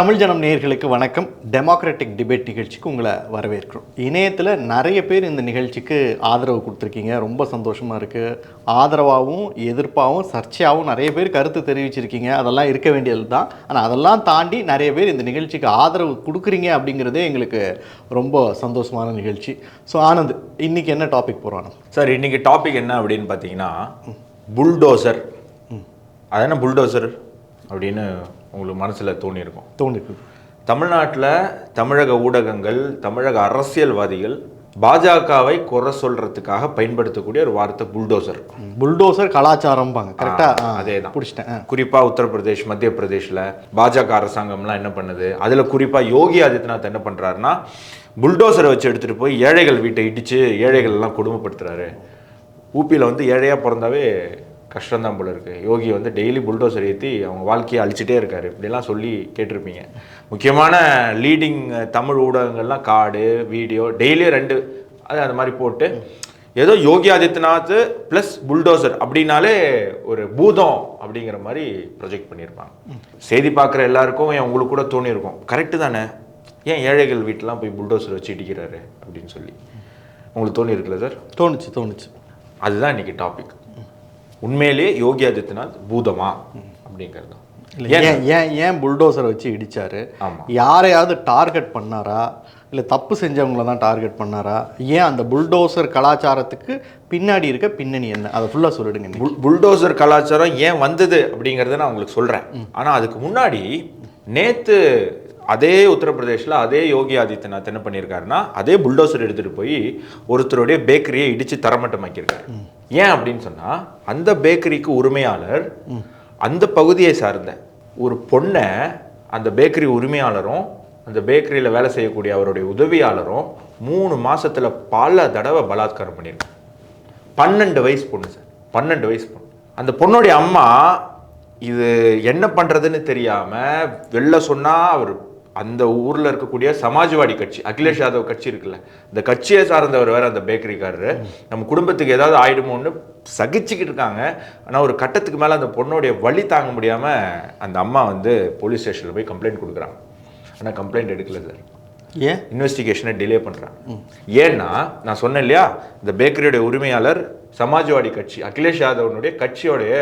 தமிழ் ஜனம் நேயர்களுக்கு வணக்கம். டெமோக்ராட்டிக் டிபேட் நிகழ்ச்சிக்கு உங்களை வரவேற்கிறோம். இணையத்தில் நிறைய பேர் இந்த நிகழ்ச்சிக்கு ஆதரவு கொடுத்துருக்கீங்க. ரொம்ப சந்தோஷமாக இருக்குது ஆதரவாகவும் எதிர்ப்பாகவும் சர்ச்சையாகவும் நிறைய பேர் கருத்து தெரிவிச்சிருக்கீங்க. அதெல்லாம் இருக்க வேண்டியது தான் ஆனால் அதெல்லாம் தாண்டி நிறைய பேர் இந்த நிகழ்ச்சிக்கு ஆதரவு கொடுக்குறீங்க அப்படிங்கிறதே எங்களுக்கு ரொம்ப சந்தோஷமான நிகழ்ச்சி. ஸோ ஆனந்த் இன்னைக்கு என்ன டாபிக் போகிறோம் சார் இன்னைக்கு டாபிக் என்ன அப்படின்னு பார்த்தீங்கன்னா புல்டோசர் அது என்ன புல்டோசர் அப்படின்னு உங்களுக்கு மனசில் தோணியிருக்கும். தோணுது தமிழ்நாட்டில் தமிழக ஊடகங்கள் தமிழக அரசியல்வாதிகள் பாஜகவை குறை சொல்றதுக்காக பயன்படுத்தக்கூடிய ஒரு வார்த்தை புல்டோசர். புல்டோசர் கலாச்சாரம்பாங்க. கரெக்டாக அதேதான். பிடிச்சிட்டேன். ஆ. குறிப்பாக உத்தரப்பிரதேஷ் மத்திய பிரதேஷ்ல பாஜக அரசாங்கம்லாம் என்ன பண்ணுது? அதில் குறிப்பாக யோகி ஆதித்யநாத் என்ன பண்ணுறாருன்னா புல்டோசரை வச்சு எடுத்துகிட்டு போய் ஏழைகள் வீட்டை இடித்து ஏழைகள் எல்லாம் கொடுமைப்படுத்துறாரு. ஊபியில் வந்து ஏழையாக பிறந்தாவே கஷ்டம்தான் போல இருக்கு. யோகி வந்து டெய்லி புல்டோசர் ஏற்றி அவங்க வாழ்க்கையை அழிச்சிட்டே இருக்காரு. இப்படிலாம் சொல்லி கேட்டிருப்பீங்க. முக்கியமான லீடிங் தமிழ் ஊடகங்கள்லாம் கார்டு வீடியோ டெய்லி ரெண்டு. அது அந்த மாதிரி போட்டு ஏதோ யோகி ஆதித்யநாத் ப்ளஸ் புல்டோசர் அப்படின்னாலே ஒரு பூதம் அப்படிங்கிற மாதிரி ப்ரொஜெக்ட் பண்ணியிருப்பாங்க. செய்தி பார்க்குற எல்லாருக்கும் ஏன் உங்களுக்கு கூட தோணியிருக்கும். கரெக்டு தானே? ஏன் ஏழைகள் வீட்டெலாம் போய் புல்டோசர் வச்சு இடிக்கிறாரு அப்படின்னு சொல்லி. உங்களுக்கு தோணி இருக்குல்ல சார் தோணுச்சு தோணுச்சு. அதுதான் இன்னைக்கு டாபிக் உண்மையிலேயே யோகி ஆதித்யநாத் பூதமா அப்படிங்கிறது. ஏன் ஏன்? ஏன் புல்டோசரை வச்சு இடிச்சாரு? ஆமா. யாரையாவது டார்கெட் பண்ணாரா? இல்லை தப்பு செஞ்சவங்கள தான் டார்கெட் பண்ணாரா? ஏன் அந்த புல்டோசர் கலாச்சாரத்துக்கு பின்னாடி இருக்க பின்னணி என்ன? அதை ஃபுல்லாக சொல்லிடுங்க. புல் புல்டோசர் கலாச்சாரம் ஏன் வந்தது அப்படிங்கிறத நான் உங்களுக்கு சொல்கிறேன் ஆனால் அதுக்கு முன்னாடி நேற்று அதே உத்தரப்பிரதேசில் அதே யோகி ஆதித்யநாத் என்ன பண்ணியிருக்காருன்னா அதே புல்டோசர் எடுத்துகிட்டு போய் ஒருத்தருடைய பேக்கரியை இடித்து தரமட்டமாக்கியிருக்காரு. ஏன் அப்படின்னு சொன்னால் அந்த பேக்கரிக்கு உரிமையாளர் அந்த பகுதியை சார்ந்த ஒரு பொண்ணை அந்த பேக்கரி உரிமையாளரும் அந்த பேக்கரியில் வேலை செய்யக்கூடிய அவருடைய உதவியாளரும் மூணு மாசத்துல பல தடவை பலாத்காரம் பண்ணியிருக்காங்க பன்னெண்டு வயசு பொண்ணு சார். பன்னெண்டு வயசு பொண்ணு. அந்த பொண்ணுடைய அம்மா இது என்ன பண்றதுன்னு தெரியாம வெளில சொன்னா அவர் அந்த ஊர்ல இருக்கக்கூடிய சமாஜ்வாடி கட்சி அகிலேஷ் யாதவ் கட்சி இருக்குல்ல இந்த கட்சியை சார்ந்தவர் வேற அந்த பேக்கரிக்காரரு. நம்ம குடும்பத்துக்கு ஏதாவது ஆயிடுமோன்னு சகிச்சுக்கிட்டு இருக்காங்க. ஆனா ஒரு கட்டத்துக்கு மேல அந்த பொண்ணுடைய வலி தாங்க முடியாம அந்த அம்மா வந்து போலீஸ் ஸ்டேஷன்ல போய் கம்ப்ளைண்ட் கொடுக்குறாங்க. ஆனா கம்ப்ளைண்ட் எடுக்கல சார். ஏன்? இன்வெஸ்டிகேஷனை டிலே பண்ணுறாங்க ஏன்னா நான் சொன்னேன் இல்லையா இந்த பேக்கரியோட உரிமையாளர் சமாஜ்வாடி கட்சி அகிலேஷ் யாதவனுடைய கட்சியோடைய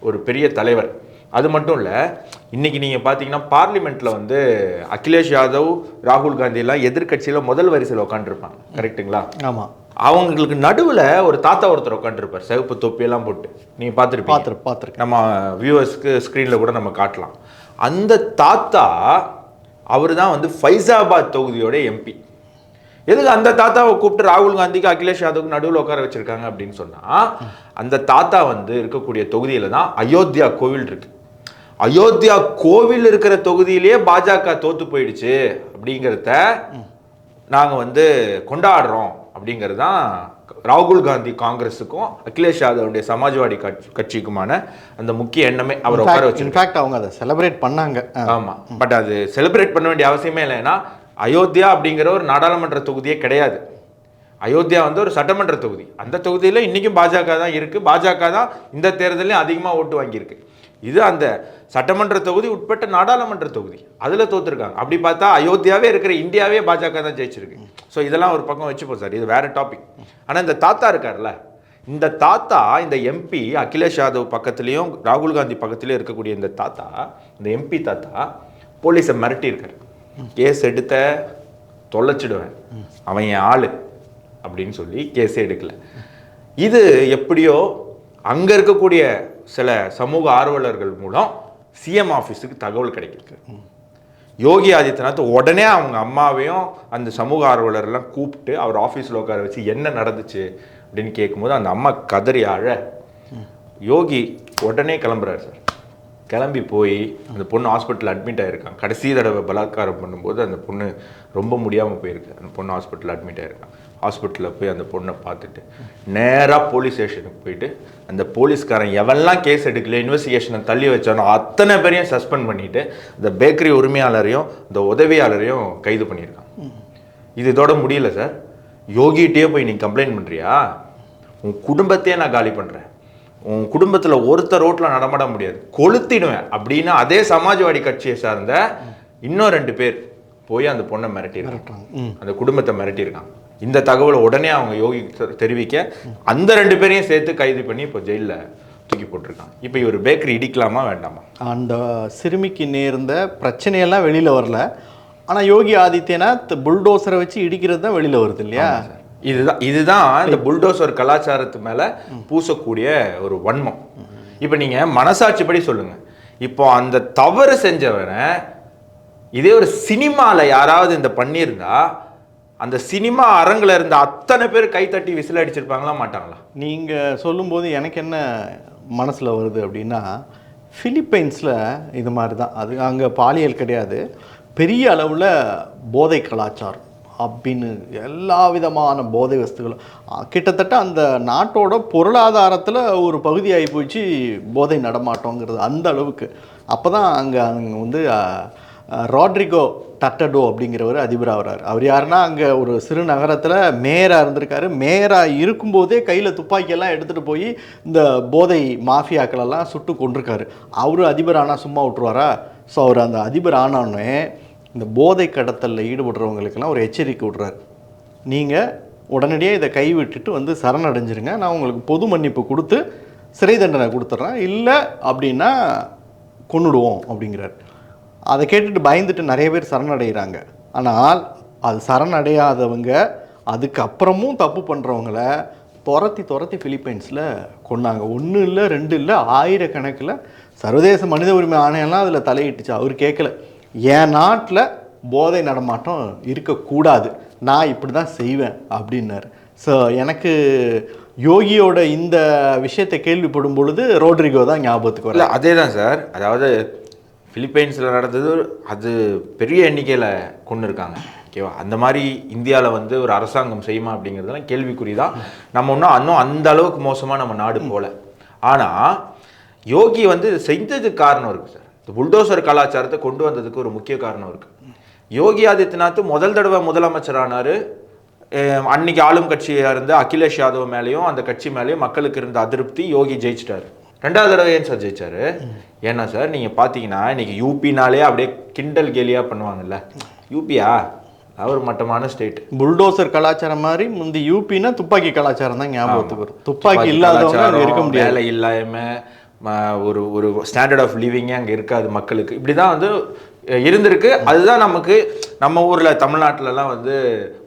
ஒரு பெரிய தலைவர். அது மட்டும் இல்லை இன்னைக்கு நீங்கள் பார்த்தீங்கன்னா பார்லிமெண்ட்டில் வந்து அகிலேஷ் யாதவ் ராகுல் காந்தி எல்லாம் எதிர்க்கட்சியில் முதல் வரிசையில் உட்காந்துருப்பாங்க கரெக்ட்டுங்களா? ஆமாம் அவங்களுக்கு நடுவில் ஒரு தாத்தா ஒருத்தர் உட்காந்துருப்பார் சிவப்பு தொப்பியெல்லாம் போட்டு. நீங்கள் பார்த்துருப்பீங்க பார்த்துரு பார்த்துருக்கேன் நம்ம வியூவர்ஸ்க்கு ஸ்க்ரீனில் கூட நம்ம காட்டலாம். அந்த தாத்தா அவர் தான் வந்து ஃபைசாபாத் தொகுதியோட எம்பி எதுக்கு அந்த தாத்தாவை கூப்பிட்டு ராகுல் காந்திக்கு அகிலேஷ் யாதவுக்கு நடுவில் உட்கார வச்சிருக்காங்க அப்படின்னு சொன்னா அந்த தாத்தா வந்து இருக்கக்கூடிய தொகுதியில தான் அயோத்தியா கோவில் இருக்கு. அயோத்தியா கோவில் இருக்கிற தொகுதியிலேயே பாஜக தோத்து போயிடுச்சு அப்படிங்கிறத நாங்க வந்து கொண்டாடுறோம் அப்படிங்கிறது தான் ராகுல் காந்தி காங்கிரஸுக்கும் அகிலேஷ் யாதவுடைய சமாஜ்வாடி கட்சி- கட்சிக்குமான அந்த முக்கிய எண்ணமே அவர் உட்கார வச்சு இன்ஃபேக்ட் அவங்க அதை செலிப்ரேட் பண்ணாங்க. ஆ. ஆமா. பட் அது செலிப்ரேட் பண்ண வேண்டிய அவசியமே இல்லை. ஏன்னா அயோத்தியா அப்படிங்கிற ஒரு நாடாளுமன்ற தொகுதியே கிடையாது. அயோத்தியா வந்து ஒரு சட்டமன்ற தொகுதி. அந்த தொகுதியில இன்னைக்கும் பாஜக தான் இருக்கு. பாஜக தான் இந்த தேர்தலையும் அதிகமா ஓட்டு வாங்கியிருக்கு. இது அந்த சட்டமன்ற தொகுதி உட்பட்ட நாடாளுமன்ற தொகுதி. அதில் தோத்துருக்காங்க. அப்படி பார்த்தா அயோத்தியாவே இருக்கிற இந்தியாவே பாஜக தான் ஜெயிச்சிருக்கு. ஸோ இதெல்லாம் ஒரு பக்கம் வச்சுப்போம் சார். இது வேறு டாபிக் ஆனால் இந்த தாத்தா இருக்கார்ல இந்த தாத்தா இந்த எம்பி அகிலேஷ் யாதவ் பக்கத்துலேயும் ராகுல் காந்தி பக்கத்துலேயும் இருக்கக்கூடிய இந்த தாத்தா இந்த எம்பி தாத்தா போலீஸை மிரட்டியிருக்கார். கேஸ் எடுத்த தொலைச்சிடுவேன். அவன் என் ஆள் அப்படின்னு சொல்லி கேஸே எடுக்கல. இது எப்படியோ அங்கே இருக்கக்கூடிய சில சமூக ஆர்வலர்கள் மூலம் சிஎம் ஆஃபீஸுக்கு தகவல் கிடைக்கிது யோகி ஆதித்யநாத் உடனே அவங்க அம்மாவையும் அந்த சமூக ஆர்வலர்லாம் கூப்பிட்டு அவர் ஆஃபீஸில் உட்கார வச்சு என்ன நடந்துச்சு அப்படின்னு கேட்கும்போது அந்த அம்மா கதறி அழ யோகி உடனே கிளம்புறாரு சார். கிளம்பி போய் அந்த பொண்ணு ஹாஸ்பிட்டலில் அட்மிட் ஆகிருக்கான் கடைசி தடவை பலாத்காரம் பண்ணும்போது அந்த பொண்ணு ரொம்ப முடியாமல் போயிருக்கு. அந்த பொண்ணு ஹாஸ்பிட்டலில் அட்மிட் ஆகிருக்கான் ஹாஸ்பிட்டலில் போய் அந்த பொண்ணை பார்த்துட்டு நேராக போலீஸ் ஸ்டேஷனுக்கு போயிட்டு அந்த போலீஸ்காரன் எவெல்லாம் கேஸ் எடுக்கல இன்வெஸ்டிகேஷனை தள்ளி வச்சானோ அத்தனை பேரையும் சஸ்பெண்ட் பண்ணிட்டு இந்த பேக்கரி உரிமையாளரையும் இந்த உதவியாளரையும் கைது பண்ணியிருக்கான். இது இதோட முடியல சார் யோகிட்டே போய் நீ கம்ப்ளைண்ட் பண்ணுறியா உன் குடும்பத்தையே நான் காலி பண்ணுறேன் உன் குடும்பத்தில் ஒருத்தர் ரோட்டில் நடமாட முடியாது. கொளுத்திடுவேன். அப்படின்னு அதே சமாஜ்வாடி கட்சியை சார்ந்த இன்னும் ரெண்டு பேர் போய் அந்த பொண்ணை மிரட்டியிருக்காங்க. மிரட்டுறாங்க. ம். அந்த குடும்பத்தை மிரட்டியிருக்காங்க. இந்த தகவலை உடனே அவங்க யோகி தெரிவிக்க அந்த ரெண்டு பேரையும் சேர்த்து கைது பண்ணி இப்போ ஜெயிலில் தூக்கி போட்டிருக்காங்க. இப்போ இவர் பேக்கரி இடிக்கலாமா வேண்டாமா? அந்த சிறுமிக்கு நேர்ந்த பிரச்சனையெல்லாம் வெளியில் வரல. ஆனால் யோகி ஆதித்யநாத் புல்டோசரை வச்சு இடிக்கிறது தான் வெளியில் வருது இல்லையா? இதுதான் இதுதான் இந்த புல்டோசர் கலாச்சாரத்து மேல பூசக்கூடிய ஒரு வன்மம். இப்போ நீங்க மனசாட்சிப்படி சொல்லுங்க. இப்போ அந்த தவறு செஞ்சவனை இதே ஒரு சினிமால யாராவது இந்த பண்ணியிருந்தா அந்த சினிமா அரங்கில் இருந்த அத்தனை பேர் கைத்தட்டி விசில் அடிச்சிருப்பாங்களா மாட்டாங்களா? நீங்கள் சொல்லும்போது எனக்கு என்ன மனசில் வருது அப்படின்னா ஃபிலிப்பைன்ஸில் இது மாதிரி தான் அது அங்கே பாலியல் கிடையாது. பெரிய அளவில் போதை கலாச்சாரம் அப்படின்னு எல்லா விதமான போதை வஸ்துகளும் கிட்டத்தட்ட அந்த நாட்டோட பொருளாதாரத்தில் ஒரு பகுதியாகி போச்சு போதை நடமாட்டோங்கிறது அந்த அளவுக்கு. அப்போ தான் அங்கே அங்கே வந்து ராட்ரிகோ டட்டடோ அப்படிங்கிறவர் அதிபராக வர்றார் அவர் யாருன்னா அங்கே ஒரு சிறு நகரத்தில் மேயராக இருந்திருக்காரு. மேயராக இருக்கும்போதே கையில் துப்பாக்கியெல்லாம் எடுத்துகிட்டு போய் இந்த போதை மாஃபியாக்களெல்லாம் சுட்டு கொண்டிருக்காரு அவர் அதிபர் ஆனால் சும்மா விட்டுருவாரா? ஸோ அவர் அந்த அதிபர் ஆனோடனே இந்த போதை கடத்தலில் ஈடுபடுறவங்களுக்கெல்லாம் ஒரு எச்சரிக்கை விட்றாரு. நீங்கள் உடனடியாக இதை கைவிட்டுட்டு வந்து சரணடைஞ்சிருங்க. நான் உங்களுக்கு பொது மன்னிப்பு கொடுத்து சிறை தண்டனை கொடுத்துட்றேன் இல்லை அப்படின்னா கொன்னுடுவோம் அப்படிங்கிறார். அதை கேட்டுட்டு பயந்துட்டு நிறைய பேர் சரணடைகிறாங்க. ஆனால் அது சரணடையாதவங்க அதுக்கப்புறமும் தப்பு பண்ணுறவங்கள துரத்தி துரத்தி ஃபிலிப்பைன்ஸில் கொண்டாங்க ஒன்று இல்லை ரெண்டு இல்லை ஆயிரக்கணக்கில் சர்வதேச மனித உரிமை ஆணையம்லாம் அதில் தலையிட்டுச்சு. அவர் கேட்கல. என் நாட்டில் போதை நடமாட்டம் இருக்கக்கூடாது. நான் இப்படி தான் செய்வேன் அப்படின்னாரு. ஸோ எனக்கு யோகியோட இந்த விஷயத்தை கேள்விப்படும் பொழுது ரோட்ரிகோ தான் ஞாபகத்துக்கு வரல அதே தான் சார். அதாவது ஃபிலிப்பைன்ஸில் நடந்தது அது பெரிய எண்ணிக்கையில் கொண்டு இருக்காங்க. ஓகேவா? அந்த மாதிரி இந்தியாவில் வந்து ஒரு அரசாங்கம் செய்யுமா அப்படிங்கிறதுலாம் கேள்விக்குறி தான் நம்ம ஒன்றும் இன்னும் அந்த அளவுக்கு மோசமாக நம்ம நாடு போகல ஆனால் யோகி வந்து செஞ்சதுக்கு காரணம் இருக்குது சார். இந்த புல்டோசர் கலாச்சாரத்தை கொண்டு வந்ததுக்கு ஒரு முக்கிய காரணம் இருக்குது யோகி ஆதித்யநாத் முதல் தடவை முதலமைச்சரானார். அன்னைக்கு ஆளும் கட்சியாக இருந்த அகிலேஷ் யாதவ் மேலேயும் அந்த கட்சி மேலேயும் மக்களுக்கு இருந்த அதிருப்தி யோகி ஜெயிச்சிட்டாரு. ரெண்டாவது தடவை ஏன் சார் ஜெயிச்சாரு? ஏன்னா சார் நீங்கள் பார்த்தீங்கன்னா இன்னைக்கு யூபினாலே அப்படியே கிண்டல் கேலியாக பண்ணுவாங்கல்ல. யூபியா அவர் மட்டமான ஸ்டேட் புல்டோசர் கலாச்சாரம் மாதிரி முந்தி யூபின்னா துப்பாக்கி கலாச்சாரம் தான் ஞாபகத்துக்கு வரும். துப்பாக்கி இல்லாதவங்க இருக்க முடியாது. வேலை இல்லாம ம- ஒரு ஒரு ஸ்டாண்டர்ட் ஆஃப் லிவிங்கே அங்கே இருக்காது மக்களுக்கு. இப்படி தான் வந்து இருந்திருக்கு. அதுதான் நமக்கு நம்ம ஊர்ல தமிழ்நாட்டுலலாம் வந்து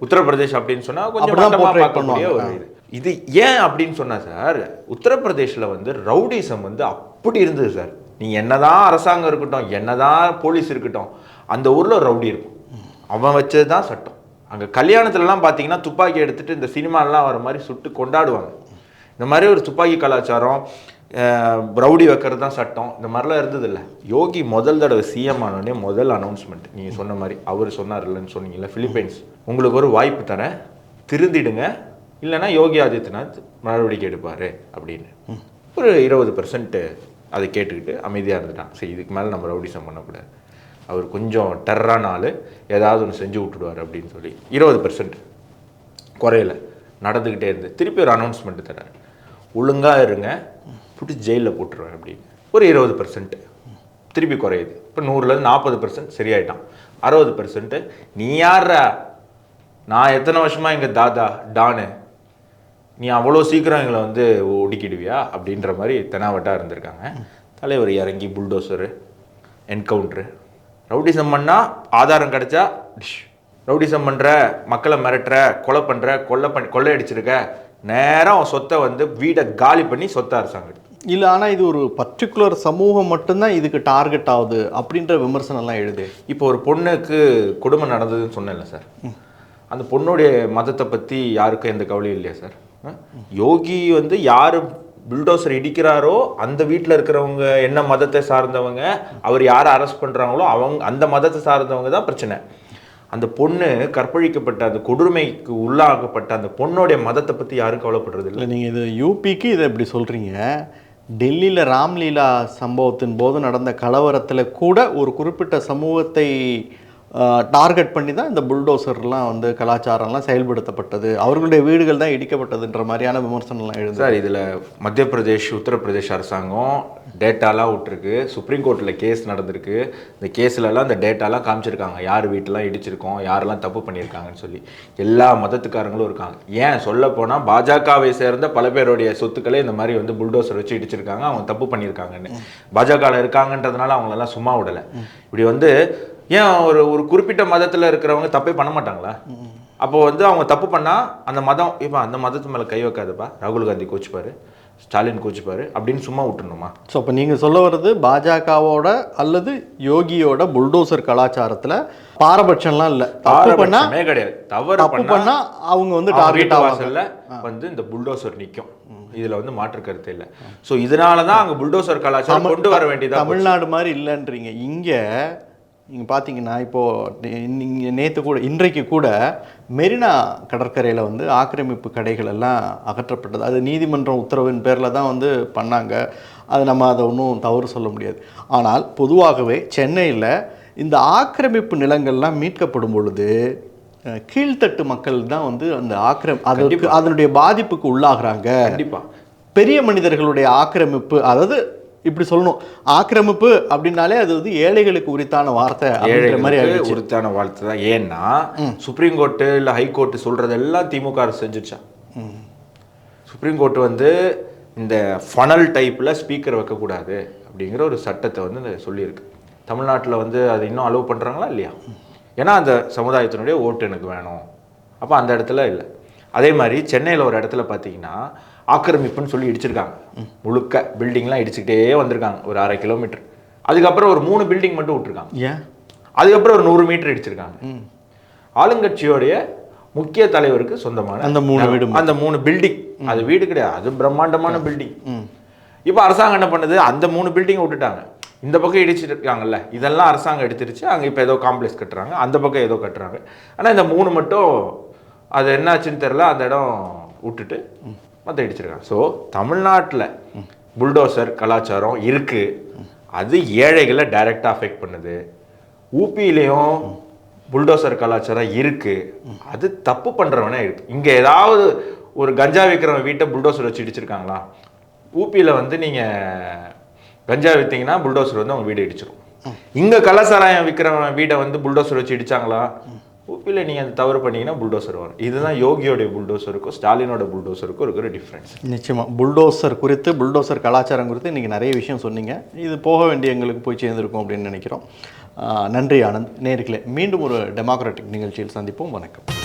உத்தரப்பிரதேஷ் அப்படின்னு சொன்னா கொஞ்சம் பார்க்கக்கூடிய ஒரு. இது. இது ஏன் அப்படின்னு சொன்னால் சார் உத்தரப்பிரதேஷ்ல வந்து ரவுடிசம் வந்து அப்படி இருந்தது சார். நீ என்னதான் அரசாங்கம் இருக்கட்டும் என்னதான் போலீஸ் இருக்கட்டும் அந்த ஊரில் ரவுடி இருக்கும். அவன் வச்சது தான் சட்டம். அங்கே கல்யாணத்துலலாம் பார்த்தீங்கன்னா துப்பாக்கி எடுத்துட்டு இந்த சினிமாலாம் வர மாதிரி சுட்டு கொண்டாடுவாங்க. இந்த மாதிரி ஒரு துப்பாக்கி கலாச்சாரம் ரவுடி வைக்கிறது தான் சட்டம். இந்த மாதிரிலாம் இருந்தது இல்லை யோகி முதல் தடவை சிஎம் ஆனோடனே முதல் அனௌன்ஸ்மெண்ட் நீங்கள் சொன்ன மாதிரி அவர் சொன்னார் இல்லைன்னு சொன்னீங்கல்ல ஃபிலிப்பைன்ஸ் உங்களுக்கு ஒரு வாய்ப்பு தரேன். திருந்திடுங்க. இல்லைன்னா யோகி ஆதித்யநாத் நடவடிக்கை எடுப்பார் அப்படின்னு. ஒரு இருபது பர்சன்ட்டு அதை கேட்டுக்கிட்டு அமைதியாக இருந்துட்டான். சரி இதுக்கு மேலே நம்ம ரவுடிசம் பண்ணக்கூடாது. அவர் கொஞ்சம் டெரரான ஆள் ஏதாவது ஒன்று செஞ்சு விட்டுடுவார் அப்படின்னு சொல்லி இருபது பர்சன்ட் குறையல. நடந்துக்கிட்டே இருந்து திருப்பி ஒரு அனௌன்ஸ்மெண்ட் தரார் ஒழுங்காக இருங்க பிடிச்சி ஜெயிலில் போட்டுருவேன் அப்படின்னு. ஒரு இருபது பர்சன்ட் திருப்பி குறையுது. இப்போ நூறுலேருந்து நாற்பது பர்சன்ட் சரியாயிட்டான். அறுபது பர்சன்ட்டு நீ யார்ரா நான் எத்தனை வருஷமாக எங்கள் தாதா டானு நீ அவ்வளோ சீக்கிரம் எங்களை வந்து ஒடுக்கிடுவியா? அப்படின்ற மாதிரி தெனாவட்டா இருந்திருக்காங்க. தலைவர் இறங்கி புல்டோசரு என்கவுண்ட்ரு. ரவுடிசம் பண்ணா ஆதாரம் கிடைச்சா டிஷ். ரவுடிசம் பண்ற மக்களை மிரட்டுற கொலை பண்ற கொலை பண்ணி கொள்ளை அடிச்சிருக்க நேரா உன் சொத்தை வந்து வீடை காலி பண்ணி சொத்தை எடுக்கும். இல்லை ஆனால் இது ஒரு பர்டிகுலர் சமூகம் மட்டும்தான் இதுக்கு டார்கெட் ஆகுது அப்படின்ற விமர்சனம்லாம் எழுது. இப்போ ஒரு பொண்ணுக்கு கொடுமை நடந்ததுன்னு சொன்னேன்ல சார். அந்த பொண்ணுடைய மதத்தை பற்றி யாருக்கும் எந்த கவலையும் இல்லையா சார்? யோகி வந்து யார் புல்டோசர் இடிக்கிறாரோ அந்த வீட்டில் இருக்கிறவங்க என்ன மதத்தை சார்ந்தவங்க அவர் யாரை அரெஸ்ட் பண்ணுறாங்களோ அவங்க அந்த மதத்தை சார்ந்தவங்க தான் பிரச்சனை. அந்த பொண்ணு கற்பழிக்கப்பட்ட அந்த கொடுமைக்கு உள்ளாகப்பட்ட அந்த பொண்ணுடைய மதத்தை பற்றி யாரும் கவலைப்படுறது இல்லை. நீங்கள் இது யூபிக்கு இதை இப்படி சொல்கிறீங்க டெல்லியில் ராம்லீலா சம்பவத்தின் போது நடந்த கலவரத்தில் கூட ஒரு குறிப்பிட்ட சமூகத்தை டார்கெட் பண்ணி தான் இந்த புல்டோசர்லாம் வந்து கலாச்சாரம்லாம் செயல்படுத்தப்பட்டது. அவர்களுடைய வீடுகள் தான் இடிக்கப்பட்டதுன்ற மாதிரியான விமர்சனம்லாம் எழுது சார் இதில் மத்திய பிரதேஷ் உத்தரப்பிரதேஷ் அரசாங்கம் டேட்டாலாம் விட்டுருக்கு. சுப்ரீம் கோர்ட்டில் கேஸ் நடந்திருக்கு. இந்த கேஸ்லலாம் இந்த டேட்டாலாம் காமிச்சிருக்காங்க. யார் வீட்டெல்லாம் இடிச்சிருக்கோம் யாரெல்லாம் தப்பு பண்ணியிருக்காங்கன்னு சொல்லி. எல்லா மதத்துக்காரங்களும் இருக்காங்க. ஏன் சொல்ல போனால் பாஜகவை சேர்ந்த பல பேருடைய சொத்துக்களே இந்த மாதிரி வந்து புல்டோசர் வச்சு இடிச்சிருக்காங்க. அவங்க தப்பு பண்ணியிருக்காங்கன்னு பாஜகவில் இருக்காங்கன்றதுனால அவங்களெல்லாம் சும்மா விடலை. இப்படி வந்து ஏன் ஒரு ஒரு குறிப்பிட்ட மதத்தில் இருக்கிறவங்க தப்பே பண்ண மாட்டாங்களா? அப்போ வந்து அவங்க தப்பு பண்ணா அந்த மதம் இப்போ அந்த மதத்து மேலே கை வைக்காதப்பா. ராகுல் காந்தி கோச்சுப்பாரு. ஸ்டாலின் கோச்சுப்பாரு. அப்படின்னு சும்மா விட்டுணுமா ஸோ அப்போ நீங்கள் சொல்ல வர்றது பாஜகவோட அல்லது யோகியோட புல்டோசர் கலாச்சாரத்தில் பாரபட்சம்லாம் இல்லை. தப்பு பண்ணால் கிடையாது. தவறு தப்பு பண்ணா பண்ணால் அவங்க வந்து டார்கெட் வாசல்ல வந்து இந்த புல்டோசர் நிக்கும். இதுல வந்து மாற்று கருத்து இல்லை. ஸோ இதனால தான் அங்க புல்டோசர் கலாச்சாரம் கொண்டு வர வேண்டியதா போச்சு. தமிழ்நாடு மாதிரி இல்லைன்றீங்க. இங்கே நீங்கள் பார்த்தீங்கன்னா இப்போது நீங்கள் நேற்று கூட இன்றைக்கு கூட மெரினா கடற்கரையில் வந்து ஆக்கிரமிப்பு கடைகள் எல்லாம் அகற்றப்பட்டது. அது நீதிமன்றம் உத்தரவின் பேரில் தான் வந்து பண்ணாங்க. அது நம்ம அதை ஒன்றும் தவறு சொல்ல முடியாது. ஆனால் பொதுவாகவே சென்னையில் இந்த ஆக்கிரமிப்பு நிலங்கள்லாம் மீட்கப்படும் பொழுது கீழ்த்தட்டு மக்கள் தான் வந்து அந்த ஆக்கிரம் அதனுடைய பாதிப்புக்கு உள்ளாகிறாங்க. கண்டிப்பா. பெரிய மனிதர்களுடைய ஆக்கிரமிப்பு அதாவது இப்படி சொல்லணும். ஆக்கிரமிப்பு அப்படின்னாலே அது வந்து ஏழைகளுக்கு உரித்தான வார்த்தை அப்படின்ற மாதிரி உறுத்தான வாழ்த்து தான். ஏன்னா சுப்ரீம் கோர்ட்டு இல்லை ஹை கோர்ட்டு சொல்றதெல்லாம் திமுக அரசு செஞ்சுச்சா சுப்ரீம் கோர்ட் வந்து இந்த ஃபனல் டைப்பில் ஸ்பீக்கர் வைக்கக்கூடாது அப்படிங்கிற ஒரு சட்டத்தை வந்து இந்த சொல்லியிருக்கு. தமிழ்நாட்டில் வந்து அதை இன்னும் அலோவ் பண்ணுறாங்களா இல்லையா? ஏன்னா அந்த சமுதாயத்தினுடைய ஓட்டு எனக்கு வேணும். அப்போ அந்த இடத்துல இல்லை. அதே மாதிரி சென்னையில் ஒரு இடத்துல பார்த்தீங்கன்னா ஆக்கிரமிப்புன்னு சொல்லி இடிச்சிருக்காங்க. முழுக்க பில்டிங்லாம் இடிச்சுக்கிட்டே வந்திருக்காங்க. ஒரு அரை கிலோமீட்டர் அதுக்கப்புறம் ஒரு மூணு பில்டிங் மட்டும் விட்டுருக்காங்க. ஏன்? அதுக்கப்புறம் ஒரு நூறு மீட்டர் இடிச்சிருக்காங்க. ஆளுங்கட்சியோடைய முக்கிய தலைவருக்கு சொந்தமான அந்த மூணு வீடு அந்த மூணு பில்டிங் அது வீடு கிடையாது. அது பிரம்மாண்டமான பில்டிங் இப்போ அரசாங்கம் என்ன பண்ணுது? அந்த மூணு பில்டிங் விட்டுட்டாங்க. இந்த பக்கம் இடிச்சிட்டு இருக்காங்கல்ல இதெல்லாம் அரசாங்கம் எடுத்துருச்சு. அங்கே இப்போ ஏதோ காம்ப்ளெக்ஸ் கட்டுறாங்க. அந்த பக்கம் ஏதோ கட்டுறாங்க. ஆனால் இந்த மூணு மட்டும் அது என்னாச்சுன்னு தெரில அந்த இடம் விட்டுட்டு மற்ற இடிச்சிருக்காங்க. ஸோ தமிழ்நாட்டில் புல்டோசர் கலாச்சாரம் இருக்குது அது ஏழைகளை டைரெக்டாக அஃபெக்ட் பண்ணுது. ஊபியிலையும் புல்டோசர் கலாச்சாரம் இருக்குது அது தப்பு பண்ணுறவனே இருக்குது இங்கே ஏதாவது ஒரு கஞ்சா விற்கிறவன் வீட்டை புல்டோசர் வச்சு இடிச்சிருக்காங்களா? ஊபியில் வந்து நீங்கள் கஞ்சா விற்றீங்கன்னா புல்டோசர் வந்து அவங்க வீடு இடிச்சிடும் இங்கே கலாசாராயம் விற்கிறவன் வீடை வந்து புல்டோசர் வச்சு இடிச்சாங்களா? இல்லை நீங்கள் அந்த தவறு பண்ணீங்கன்னா புல்டோசர் வரும். இதுதான் யோகியோடைய புல்டோசருக்கும் ஸ்டாலினோட புல்டோசருக்கும் இருக்கிற டிஃப்ரென்ஸ் நிச்சயமாக புல்டோசர் குறித்து புல்டோசர் கலாச்சாரம் குறித்து இன்றைக்கி நிறைய விஷயம் சொன்னீங்க. இது போக வேண்டிய எங்களுக்கு போய் சேர்ந்துருக்கும் அப்படின்னு நினைக்கிறோம். நன்றி ஆனந்த். நேர்களே மீண்டும் ஒரு டெமோக்ராட்டிக் நிகழ்ச்சியில் சந்திப்போம். வணக்கம்.